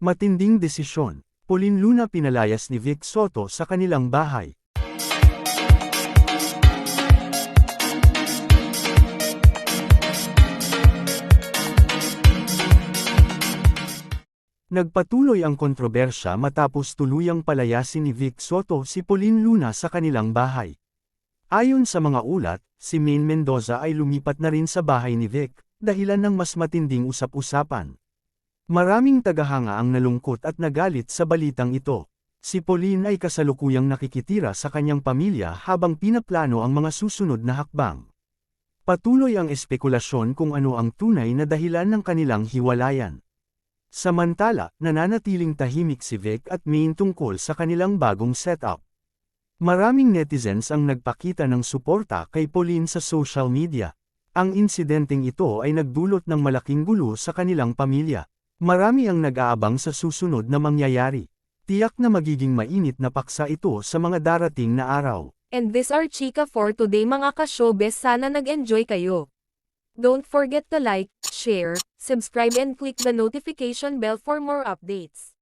Matinding desisyon. Pauline Luna pinalayas ni Vic Soto sa kanilang bahay. Nagpatuloy ang kontrobersya matapos tuluyang palayasin ni Vic Soto si Pauline Luna sa kanilang bahay. Ayon sa mga ulat, si Maine Mendoza ay lumipat na rin sa bahay ni Vic, dahilan ng mas matinding usap-usapan. Maraming tagahanga ang nalungkot at nagalit sa balitang ito. Si Pauline ay kasalukuyang nakikitira sa kanyang pamilya habang pinaplano ang mga susunod na hakbang. Patuloy ang espekulasyon kung ano ang tunay na dahilan ng kanilang hiwalayan. Samantala, nananatiling tahimik si Vic at Maine tungkol sa kanilang bagong setup. Maraming netizens ang nagpakita ng suporta kay Pauline sa social media. Ang insidenteng ito ay nagdulot ng malaking gulo sa kanilang pamilya. Marami ang nag-aabang sa susunod na mangyayari. Tiyak na magiging mainit na paksa ito sa mga darating na araw. And this are Chika for today mga ka-showbiz sana nag-enjoy kayo. Don't forget to like, share, subscribe and click the notification bell for more updates.